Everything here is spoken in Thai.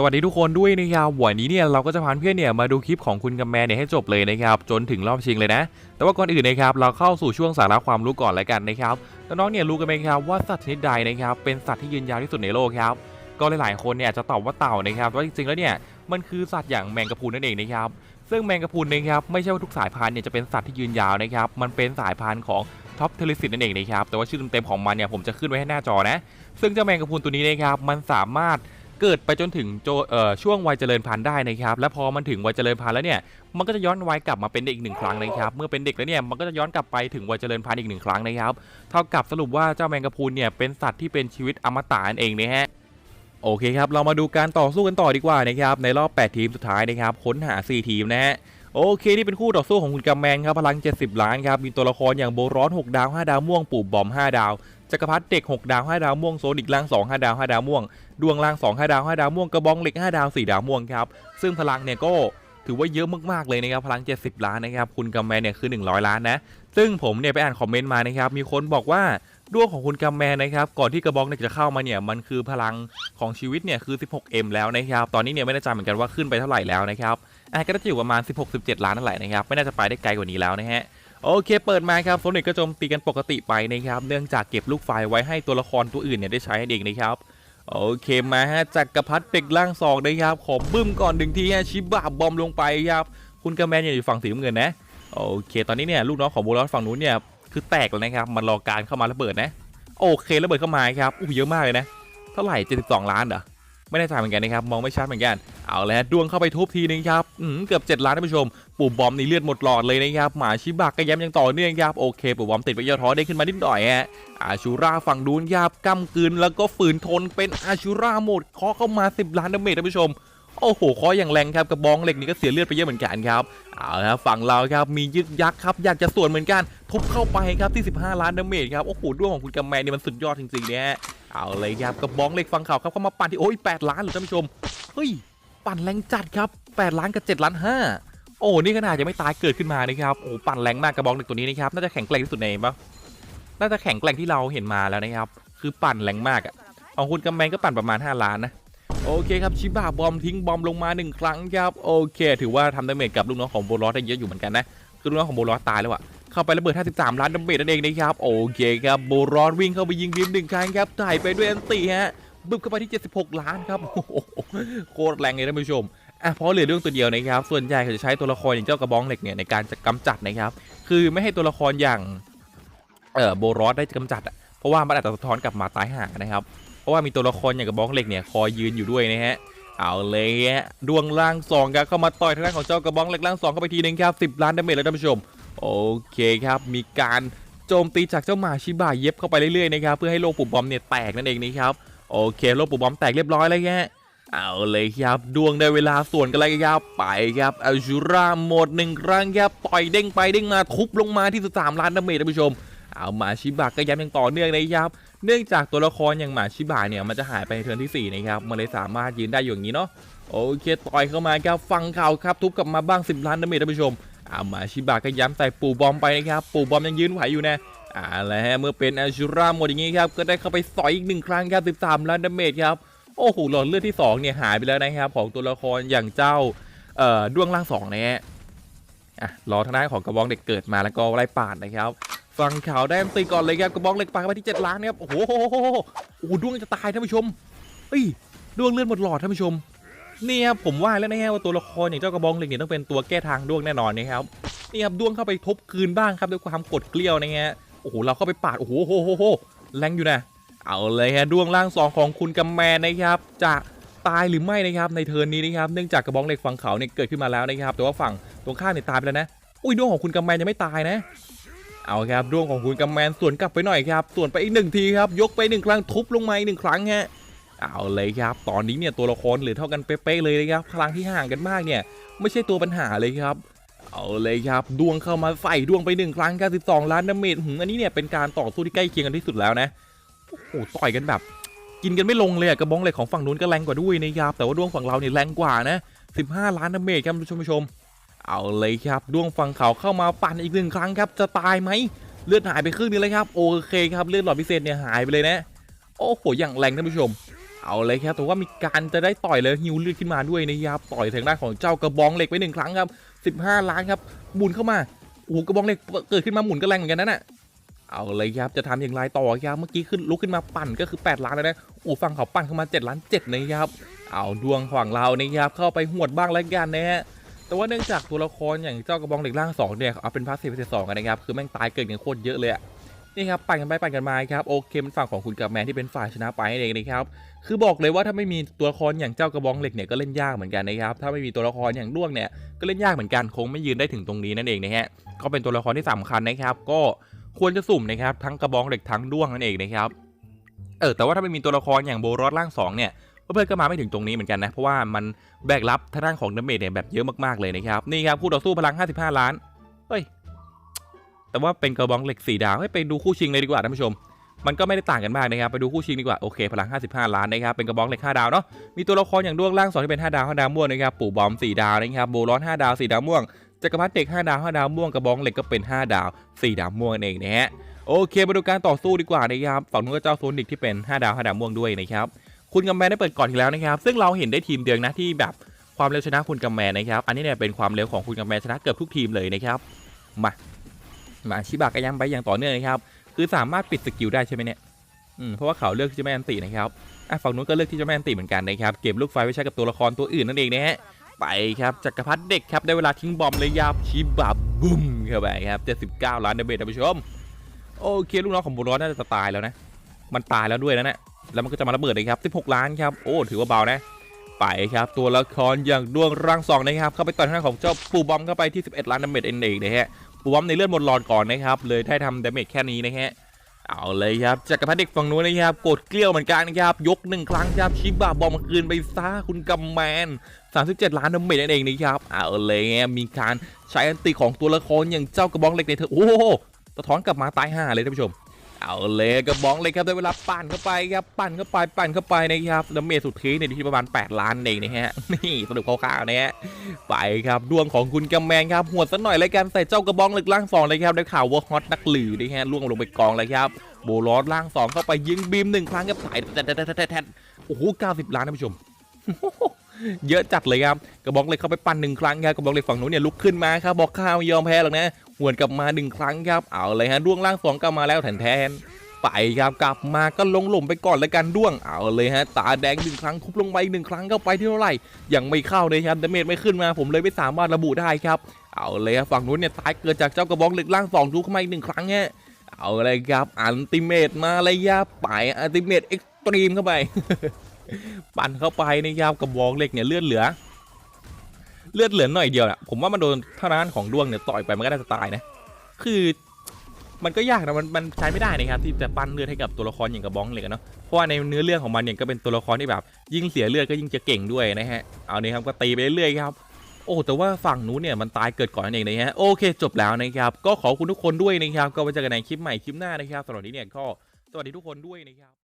สวัสดีทุกคนด้วยนะครับวันนี้เนี่ยเราก็จะพาเพื่อนเนี่ยมาดูคลิปของคุณกัมแมนเนี่ยให้จบเลยนะครับจนถึงรอบชิงเลยนะ แต่ว่าก่อนอื่นนะครับเราเข้าสู่ช่วงสาระความรู้ก่อนแล้วกันนะครับน้องๆเนี่ยรู้กันไหมครับว่าสัตว์ชนิดใดนะครับเป็นสัตว์ที่ยืนยาวที่สุดในโลกครับก็หลายๆคนเนี่ยจะตอบว่าเต่านะครับแต่ว่าจริงๆแล้วเนี่ยมันคือสัตว์อย่างแมงกะพรุนนั่นเองนะครับซึ่งแมงกะพรุนนะครับไม่ใช่ว่าทุกสายพันธุ์เนี่ยจะเป็นสัตว์ที่ยืนยาวนะครับมันเป็นสายพันธุ์ของท็อปเทลิสิตนั่นเองนะครับแต่ว่าชื่อเต็มๆของมันเนี่ยผมจะขึ้นไว้ให้หน้าจอนะ ซึ่งเจ้าแมงกะพรุนตัวนี้นะครับมันสามารถ เกิดไปจนถึงโจเอ่อช่วงวัยเจริญพันธุ์ได้นะครับ และพอมันถึงวัยเจริญพันธุ์แล้วเนี่ยมันก็จะย้อนวัยกลับมาเป็นเด็กอีกหนึ่งครั้งนะครับ เมื่อเป็นเด็กแล้วเนี่ยมันก็จะย้อนกลับไปถึงวัยเจริญพันธุ์อีกหนึ่งครั้งนะครับ เท่ากับสรุปว่าเจ้าแมงกะพรุนเนี่ยเป็นสัตว์ที่เป็นชีวิตอมตะนั่นเองนะฮะโอเคครับเรามาดูการต่อสู้กันต่อดีกว่านะครับในรอบ 8 ทีมสุดท้ายนะครับค้นหา 4 ทีมนะฮะโอเคนี่เป็นคู่ต่อสู้ของคุณกัมแมนครับพลัง 70 ล้านครับมีตัวละครอย่างโบร้อน 6 ดาว 5 ดาวม่วงปู่บอม 5 ดาว จักรพรรดิเด็ก 6 ดาว 5 ดาวม่วงโซนิกล่าง 2 5 ดาว 5 ดาวม่วง ดวงล่าง 2 5 ดาว 5 ดาวม่วงกระบองเหล็ก 5 ดาว 4 ดาวม่วงครับ ซึ่งพลังเนี่ยก็ถือว่าเยอะมากๆเลยนะครับ พลัง 70 ล้านนะครับ คุณกัมแมนเนี่ยคือ 100 ล้านนะ ซึ่งผมเนี่ยไปอ่านคอมเมนต์มานะครับ มีคนบอกว่าดวงของคุณกัมแมนนะครับ ก่อนที่กระบองเนี่ยจะเข้ามาเนี่ย มันคือพลังของชีวิตเนี่ยคือ 16M แล้วนะครับ ตอนนี้เนี่ยไม่แน่ใจเหมือนกันว่าขึ้นไปเท่าไหร่แล้วนะครับอะก็จะอยู่ประมาณ 16-17 ล้านนั่นแหละนะครับ ไม่น่าจะไปได้ไกลกว่านี้แล้วนะฮะ โอเค เปิดมาครับโซนิกก็โจมตีกันปกติไปนะครับ เนื่องจากเก็บลูกไฟไว้ให้ตัวละครตัวอื่นเนี่ยได้ใช้เองนะครับ โอเคมาฮะจักรพรรดิเด็กล่างสองนะครับ ขอบึ้มก่อนหนึ่งทีฮะชิบะบอมลงไปครับ คุณกระแมนอยู่ฝั่งสีน้ำเงินนะ โอเค ตอนนี้เนี่ยลูกน้องของโบลอสฝั่งนู้นเนี่ยคือแตกแล้วนะครับ มันรอการเข้ามาระเบิดนะ โอเคระเบิดเข้ามาครับอู้เยอะมากเลยนะ เท่าไหร่ 72 ล้านเหรอ ไม่แน่ใจเหมือนกันนะครับ มองไม่ชัดเหมือนกัน เอาแล้วดวงเข้าไปทุบทีนึงครับเกือบ 7 ล้านท่านผู้ชมปู่มบอมนี่เลือดหมดหลอดเลยนะครับ หมาชิบะก็ย้ำยังต่อเนื่องครับ โอเคปู่มบอมติดไปยอท้อได้ขึ้นมานิดหน่อยฮะอาชูราฝั่งดูนยับกำกืนแล้วก็ฝืนทนเป็นอาชูราหมดเคาะเข้ามา 10 ล้านดาเมจท่านผู้ชมโอ้โหเคออย่างแรงครับกระบองเหล็กนี่ก็เสียเลือดไปเยอะเหมือนกันครับเอาละครับฝั่งเราครับมียึกยักษ์ครับอยากจะส่วนเหมือนกันทุบเข้าไปครับที่ 15 ล้านดาเมจครับโอ้โหด้วงของคุณกำแมนนี่มันสุดยอดจริงๆเนี่ยเอาเลยครับกระบองเหล็กฝั่งเขาครับเข้ามาปั่นที่โอ้ย8ล้านเหรือท่านผู้ชมเฮ้ย ปั่นแรงจัดครับ8ล้านกับ7ล้าน5โอ้นี่ขนาดยังไม่ตายเกิดขึ้นมานะครับโอ้ปั่นแรงมากกระบองเหล็กตัวนี้นะครับน่าจะแข็งแกร่งที่สุดในปะน่าจะแข็งแกร่งที่เราเห็นมาแล้วนะครับคือปั่นแรงมากอะของคุณกำแมนก็ปั่นประมาณ 5 ล้านนะโอเคครับชิบะบอมทิ้งบอมลงมาหนึ่งครั้งครับโอเค ถือว่าทำดาเมจกับลูกน้องของโบลอสได้เยอะอยู่เหมือนกันนะคือลูกน้องของโบลอสตายแล้วอะเข้าไประเบิด 53 ล้านดาเมจนั่นเองนะครับโอเคครับโบลอสวิ่งเข้าไปยิงบีมหนึ่งครั้งครับถ่ายไปด้วยอันตีฮะ บึ้มเข้าไปที่ 76 ล้านครับโคตรแรงเลยท่านผู้ชมอะเพราะเหลือเรื่องตัวเดียวนะครับ ส่วนใหญ่เขาจะใช้ตัวละครอย่างเจ้ากระบองเหล็กเนี่ยในการจะกำจัดนะครับ คือไม่ให้ตัวละครอย่างเอ่อโบลอสได้กำจัดอะเพราะว่ามันอาจจะสะท้อนกลับมาตายห่านะครับ เพราะว่ามีตัวละครอย่างกระบอกเหล็กเนี่ยคอยยืนอยู่ด้วยนะฮะเอาเลยฮะดวงล่างสองครับเข้ามาต่อยทางด้านของเจ้ากระบอกเหล็กล่างสองเข้าไปทีนึงครับสิบล้านดาเมจแล้วท่านผู้ชม โอเคครับมีการโจมตีจากเจ้าหมาชิบะเย็บเข้าไปเรื่อยๆนะครับเพื่อให้โลกปุ่มบอมเนี่ยแตกนั่นเองนะครับ โอเคโลกปุ่มบอมแตกเรียบร้อยแล้วฮะเอาเลยครับดวงได้เวลาส่วนกันแล้วครับไปครับอัลชูราหมดหนึ่งครั้งครับต่อยเด้งไปเด้งมาทุบลงมาที่13ล้านดาเมจท่านผู้ชม เอาหมาชิบะก็ย้ำยังต่อเนื่องนะครับเนื่องจากตัวละครอย่างหมาชิบะเนี่ยมันจะหายไปในเทิร์นที่ 4 นะครับมันเลยสามารถยืนได้อย่างนี้เนาะโอเคต่อยเข้ามาครับฟังข่าวครับทุบกลับมาบ้าง 10 ล้านดาเมจท่านผู้ชมเอาหมาชิบะก็ย้ำใส่ปูบอมไปนะครับปูบอมยังยืนไหวอยู่นะอ่ แล้วฮะเมื่อเป็นอาชูราหมดอย่างนี้ครับก็ได้เข้าไปสอยอีกหนึ่งครั้งครับ13ล้านดาเมจครับโอ้โหหลอดเลือดที่2เนี่ยหายไปแล้วนะครับของตัวละครอย่างเจ้าเอ่อด้วงล่างสองนะฮะอะรอทางด้านของกระบองเด็กเกิดมาแล้วก็ไล่ปาดนะครับฟังข่าวได้ตีก่อนเลยครับกระบองเหล็กปาไปที่ 7 ล้านนะครับโอ้โหโอ้โหด้วงจะตายท่านผู้ชมเฮ้ยด้วงเลือดหมดหลอดท่านผู้ชมนี่ครับผมว่าแล้วนะฮะว่าตัวละครอย่างเจ้ากระบองเหล็กเนี่ยต้องเป็นตัวแก้ทางด้วงแน่นอนนะครับนี่ครับด้วงเข้าไปทบคืนบ้างครับด้วยความกดเกลี้ยวนะฮะ โอ้โหเราเข้าไปปาดโอ้โหโหโหโหแรงอยู่นะ เอาเลยฮะด้วงล่างสองของคุณกำแมนนะครับจะตายหรือไม่นะครับในเทิร์นนี้นะครับเนื่องจากกระบองเหล็กฝั่งเขาเนี่ยเกิดขึ้นมาแล้วนะครับแต่ว่าฝั่งตรงข้ามเนี่ยตายไปแล้วนะอุ้ยด้วงของคุณกำแมนยังไม่ตายนะ เอาครับด้วงของคุณกำแมนสวนกลับไปหน่อยครับสวนไปอีกหนึ่งทีครับยกไปหนึ่งครั้งทุบลงมาอีกหนึ่งครั้งฮะเอาเลยครับ ตอนนี้เนี่ยตัวละครเหลือเท่ากันเป๊ะๆเลยนะครับพลังที่ห่างกันมากเนี่ย ไม่ใช่ตัวปัญหาเลยครับ เอาเลยครับดวงเข้ามาใส่ดวงไปหนึ่งครั้งครับ12ล้านดาเมจหืมอันนี้เนี่ยเป็นการต่อสู้ที่ใกล้เคียงกันที่สุดแล้วนะโอ้โหต่อยกันแบบ กินกันไม่ลงเลยอะกระบองเหล็กของฝั่งนู้นก็แรงกว่าด้วยนะครับแต่ว่าดวงฝั่งเราเนี่ยแรงกว่านะ15 ล้านดาเมจครับท่านผู้ชม เอาเลยครับดวงฝั่งเขาเข้ามาปั่นอีกหนึ่งครั้งครับจะตายไหมเลือดหายไปครึ่งนึงเลยครับโอเคครับเลือดหลอดพิเศษเนี่ยหายไปเลยนะ โอ้โหอย่างแรงท่านผู้ชม เอาเลยครับแต่ว่ามีการจะได้ต่อยเลยฮิวเลือดขึ้นมาด้วยนะครับต่อยทางด้านของเจ้ากระบองเหล็กไปหนึ่งครั้งครับ 15 ล้านครับหมุนเข้ามาโอ้โหกระบองเหล็กเกิดขึ้นมาหมุนก็แรงเหมือนกันนั่นน่ะเอาเลยครับจะทำอย่างไรต่อครับเมื่อกี้ขึ้นลุกขึ้นมาปั่นก็คือ 8 ล้านแล้วนะโอ้ฝั่งเขาปั่นเข้ามา7ล้าน7นะครับเอาดวงฝั่งเรานะครับเข้าไปหวดบ้างแล้วกันนะฮะแต่ว่าเนื่องจากตัวละครอย่างเจ้ากระบองเหล็กร่างสองเนี่ยเอาเป็นพาสซีฟเศษสองกันนะครับคือแม่งตายเกิดกันโคตรเยอะเลยอะ นี่ครับปั่นกันไปปั่นกันมาครับโอเคมันฝั่งของคุณกับแมนที่เป็นฝ่ายชนะไปนั่นเองนะครับคือบอกเลยว่าถ้าไม่มีตัวละครอย่างเจ้ากระบองเหล็กเนี่ยก็เล่นยากเหมือนกันนะครับถ้าไม่มีตัวละครอย่างด้วงเนี่ยก็เล่นยากเหมือนกันคงไม่ยืนได้ถึงตรงนี้นั่นเองนะฮะก็เป็นตัวละครที่สำคัญนะครับ ก็ควรจะสุ่มนะครับทั้งกระบองเหล็กทั้งด้วงนั่นเองนะครับเออแต่ว่าถ้าไม่มีตัวละครอย่างโบรอสร่างสองเนี่ยเพื่อนก็มาไม่ถึงตรงนี้เหมือนกันนะ เพราะว่ามันแบกรับทางด้านของดาเมจเนี่ยแบบเยอะมากๆเลยนะครับ นี่ครับคู่ต่อสู้พลัง 55 ล้าน เฮ้ย แต่ว่าเป็นกระบองเหล็กสี่ดาวให้ไปดูคู่ชิงเลยดีกว่าท่านผู้ชม มันก็ไม่ได้ต่างกันมากนะครับ ไปดูคู่ชิงดีกว่า โอเคพลัง 55 ล้านนะครับ เป็นกระบอกเหล็ก 5 ดาวเนาะ มีตัวละครอย่างด้วงล่างสองที่เป็น 5 ดาว 5 ดาวม่วงนะครับ ปู่บอม 4 ดาวนะครับโบร้อน5ดาว 4 ดาวม่วง จักรพรรดิเด็ก 5 ดาว 5 ดาวม่วง กระบองเหล็กก็เป็น 5 ดาว 4 ดาวม่วงเองนะฮะ โอเคมาดูการต่อสู้ดีกว่านะครับฝั่งนู้นก็เจ้าโซนิกที่เป็น 5 ดาว 5 ดาวม่วงด้วยนะครับ คุณกำแมนได้เปิดก่อนอีกแล้วนะครับ ซึ่งเราเห็นได้ทีมเดียวนะที่แบบความเร็วชนะคุณกำแมนนะครับ อันนี้เนี่ยเป็นความเร็วของคุณกำแมนชนะเกือบทุกทีมเลยนะครับ มา มาชิบะก็ยังไปอย่างต่อเนื่องนะครับ คือสามารถปิดสกิลได้ใช่ไหมเนี่ยอืมเพราะว่าเขาเลือกที่จะไม่อันตินะครับอะฝั่งนู้นก็เลือกที่จะไม่อันติเหมือนกันนะครับเก็บลูกไฟไว้ใช้กับตัวละครตัวอื่นนั่นเองนะฮะไปครับจักรพรรดิเด็กครับได้เวลาทิ้งบอมเลยยาบชิบะบุ้มเข้าไปครับ79ล้านเดเมจท่านผู้ชมโอเคลูกน้องของบุรอน่าจะตายแล้วนะ มันตายแล้วด้วยนะเนี่ยแล้วมันก็จะมาระเบิดเลยครับ16 ล้านครับโอ้ถือว่าเบานะไปครับตัวละครอย่างดวงร่างสองนะครับเข้าไปต่อยทางด้านของเจ้าปูบอมเข้าไปที่ 11 ล้านดาเมจเองเองนะฮะ วบอมในเลือดหมดหลอดก่อนนะครับ เลยได้ทำดาเมจแค่นี้นะฮะเอาเลยครับจักรพรรดิเด็กฝั่งนู้นนะครับกดเกลี้ยวเหมือนกันนะครับ ยกหนึ่งครั้งครับชิบะบอมคืนไปซะคุณกำแมน 37 ล้านดาเมจนั่นเองนะครับเอาเลยมีการใช้อันติของตัวละครอย่างเจ้ากระบองเหล็กในเธอโอ้โหสะท้อนกลับมาตายห่าเลยท่านผู้ชม เอาเลยกระบองเล็กครับได้เวลาปั่นเข้าไปครับปั่นเข้าไปปั่นเข้าไปนะครับดาเมสุดทีเนี่ยที่ประมาณ 8 ล้านเองนะฮะนี่สรุปคร่าวๆนะฮะไปครับดวงของคุณกำแมนครับหัวสักหน่อยเลยกันใส่เจ้ากระบองเหล็กล่างสองเลยครับได้ข่าวว่าฮอตนักหลือนะฮะล่วงลงไปกองเลยครับโบลอสล่างสองเข้าไปยิงบีมหนึ่งครั้งครับสายแทดแทดแทดแทดแทดโอ้โห90ล้านท่านผู้ชม เยอะจัดเลยครับกระบอกเหล็กเข้าไปปั่นหนึ่งครั้งครับกระบอกเหล็กฝั่งนู้นเนี่ยลุกขึ้นมาครับบอกข้าวไม่ยอมแพ้หรอกนะหวนกลับมาหนึ่งครั้งครับเอาเลยฮะด้วงล่างสองกลับมาแล้วแทนแทนไปครับกลับมาก็ลงหล่มไปก่อนแล้วกันด้วงเอาเลยฮะตาแดงหนึ่งครั้งทุบลงไปหนึ่งครั้งเข้าไปที่เท่าไหร่ยังไม่เข้าเลยครับดาเมจไม่ขึ้นมาผมเลยไม่สามารถระบุได้ครับ เอาเลยครับฝั่งนู้นเนี่ยตายเกิดจากเจ้ากระบอกเหล็กล่างสองทุบเข้ามาอีกหนึ่งครั้งฮะเอาเลยครับอันติเมตมาเลยยาไปอันติเมตเอ็กซ์ตรีมเข้าไป ปั่นเข้าไปในะครับกระบอกเหล็กเนี่ยเลือดเหลือ เลือดเหลือหน่อยเดียวแหละผมว่ามันโดนท่านั้นของดวงเนี่ยต่อยไปมันก็น่าจะตายนะ คือมันก็ยากนะมันมันใช้ไม่ได้นะครับที่จะปั้นเลือดให้กับตัวละครอย่างกระบองเหล็กเนาะเพราะว่าในเนื้อเรื่องของมันเนี่ยก็เป็นตัวละครที่แบบ ยิ่งเสียเลือดก็ยิ่งจะเก่งด้วยนะฮะเอาเนี่ยครับก็ตีไปเรื่อยครับโอ้แต่ว่าฝั่งนู้นเนี่ยมันตายเกิดก่อนนั่นเองนะฮะโอเค จบแล้วนะครับก็ขอบคุณทุกคนด้วยนะครับก็ไว้เจอกันในคลิปใหม่คลิปหน้านะครับสำหรับนนี้เนี่ยก็สวัสดีทุกคนด้วยนะครับ